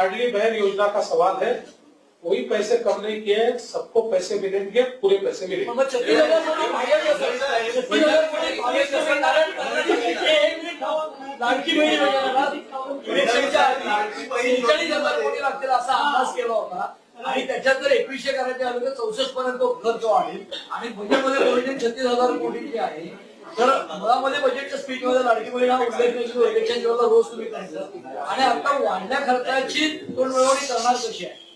लाडली बहन योजना का सवाल है कोई पैसे कम नहीं किए सबको पैसे मिलेंगे पूरे पैसे मिलेंगे। कोटी कोटी. लाडकी कोटी असा अंदाज केला होता आणि त्याच्यात जर एकवीसशे करायचे झाले तर चौसष्ट पर्यंत खर्च वाढेल. आणि बजेटमध्ये छत्तीस हजार कोटीची आहे. तर मुळामध्ये बजेटच्या स्पीच मध्ये लाडकी बहीण हा उल्लेख इलेक्शन जेव्हा रोज तुम्ही करायचं आणि आता वाढल्या खर्चाची तोडमिळवणी करणार कशी आहे?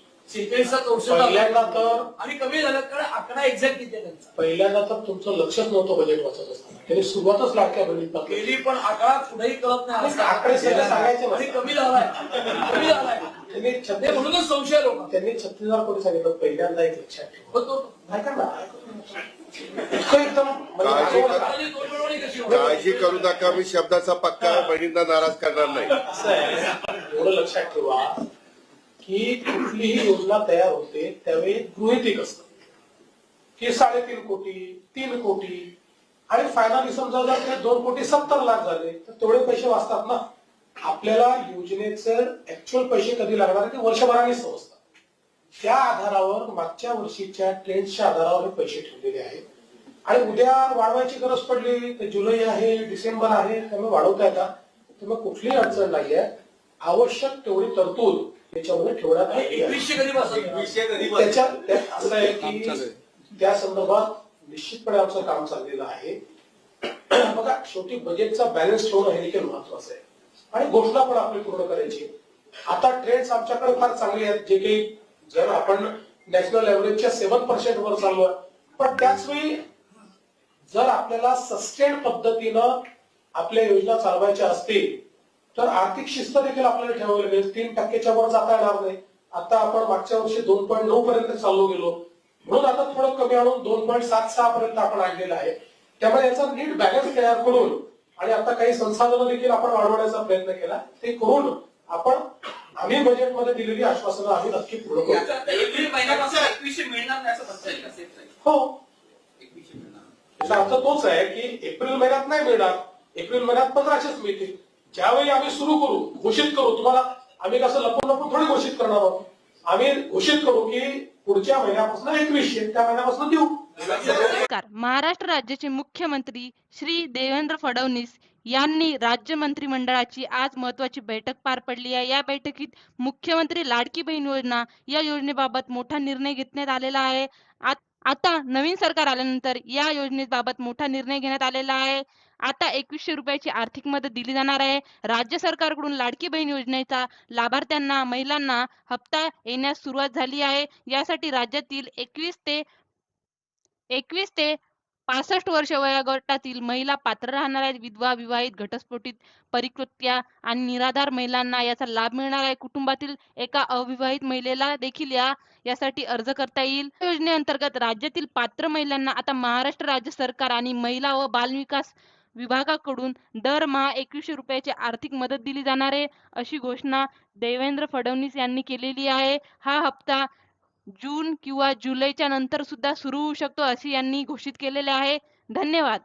पहिल्यांदा तर आणि कमी झालं कारण आकडा एक्झॅक्ट किती आहे त्यांचा? पहिल्यांदा तर तुमचं लक्षच नव्हतं बजेट वाचत असताना. त्यांनी सुरुवातच लाडक्या बहिणीत केली पण आकडा पुढेही कळत नाही. आकडे सगळे सांगायचे. कमी झालाय. कमी झालाय. त्यांनी ते छत्तीस म्हणूनच संशय लोक त्यांनी छत्तीस हजार कोटी सांगितलं पहिल्यांदा एक लक्षात ठेवा होतो ऐका ना इतकं एकदम म्हणजे काळजी दाखवलं कर- का? काळजी करू नका मी शब्दाचा पक्का बहिणींना नाराज करणार नाही. असं आहे. एवढं लक्षात ठेवा की कुठलीही योजना तयार होते त्यावेळी गृहितिक असतं. की साडेतीन कोटी तीन कोटी आणि फायनली समजा जर ते दोन कोटी सत्तर लाख झाले तर तेवढे पैसे वाचतात ना. आपल्याला योजनेचे ऍक्च्युअल पैसे कधी लागणार आहे ते वर्षभराने समजतात त्या आधारावर मागच्या वर्षीच्या ट्रेंडच्या आधारावर हे पैसे ठेवलेले आहेत. आणि उद्या वाढवायची गरज पडली तर जुलै आहे डिसेंबर आहे त्यामुळे वाढवता येतात त्यामुळे कुठलीही अडचण नाहीये. आवश्यक तेवढी तरतूद त्याच्यामध्ये ठेवण्यात आहे. असं आहे की त्या संदर्भात निश्चितपणे आमचं काम चाललेलं आहे. बघा शेवटी बजेटचा बॅलन्स ठेवणं हे देखील महत्वाचं आहे. आणि घोषणा पण आपली पूर्ण करायची. आता ट्रेंड्स आमच्याकडे फार चांगले आहेत जे काही जर आपण नॅशनल एव्हरेजच्या सेव्हन पर्सेंट वर चाललो पण त्याच वेळी जर आपल्याला सस्टेन पद्धतीनं आपल्या योजना चालवायच्या असतील तर आर्थिक शिस्त देखील आपल्याला ठेवावी लागेल. तीन टक्क्याच्या वर जाता येणार नाही. आता आपण मागच्या वर्षी दोन पॉईंट नऊ पर्यंत चाललो गेलो. म्हणून आता थोडं कमी आणून दोन पॉईंट सात सहा पर्यंत आपण आणलेलं आहे. त्यामुळे याचा नीट बॅलन्स तयार करून आणि आता काही संसाधनं देखील आपण वाढवण्याचा प्रयत्न केला ते करून आपण आम्ही बजेटमध्ये दिलेली आश्वासनं आम्ही नक्की पूर्ण करू. हो. अर्थ तोच आहे की एप्रिल महिन्यात नाही मिळणार एप्रिल महिन्यात पंधराशेच मिळतील. ज्यावेळी आम्ही सुरू करू घोषित करू तुम्हाला आम्ही कसं लपून लपून थोडी घोषित करणार आहोत. आम्ही घोषित करू की पुढच्या महिन्यापासून एकवीसशे त्या महिन्यापासून देऊ. महाराष्ट्र राज्याचे मुख्यमंत्री श्री देवेंद्र फडणवीस यांनी राज्य मंत्रिमंडळाची आज महत्वाची बैठक पार पडली आहे. या बैठकीत मुख्यमंत्री लाडकी बहीण योजना या योजनेबाबत मोठा निर्णय घेण्यात आलेला आहे. आता नवीन सरकार आल्यानंतर या योजनेबाबत मोठा निर्णय घेण्यात आलेला आहे. आता एकवीसशे रुपयाची आर्थिक मदत दिली जाणार आहे. राज्य सरकारकडून लाडकी बहीण योजनेचा लाभार्थ्यांना महिलांना हप्ता येण्यास सुरुवात झाली आहे. यासाठी राज्यातील एकवीस ते एकवीस ते पासष्ट वर्ष वयोगटातील महिला पात्र राहणार आहेत. विधवा विवाहित घटस्फोटित परिकृत्या आणि निराधार महिलांना याचा लाभ मिळणार आहे. कुटुंबातील एका अविवाहित महिलेला देखील या यासाठी अर्ज करता येईल. योजनेअंतर्गत राज्यातील पात्र महिलांना आता महाराष्ट्र राज्य सरकार आणि महिला व बालविकास विभागाकडून दरमहा एकवीसशे रुपयाची आर्थिक मदत दिली जाणार आहे. अशी घोषणा देवेंद्र फडणवीस यांनी केलेली आहे. हा हप्ता जून किंवा जुलैच्या नंतर सुद्धा सुरू होऊ शकतो असे यांनी घोषित केलेले आहे. धन्यवाद.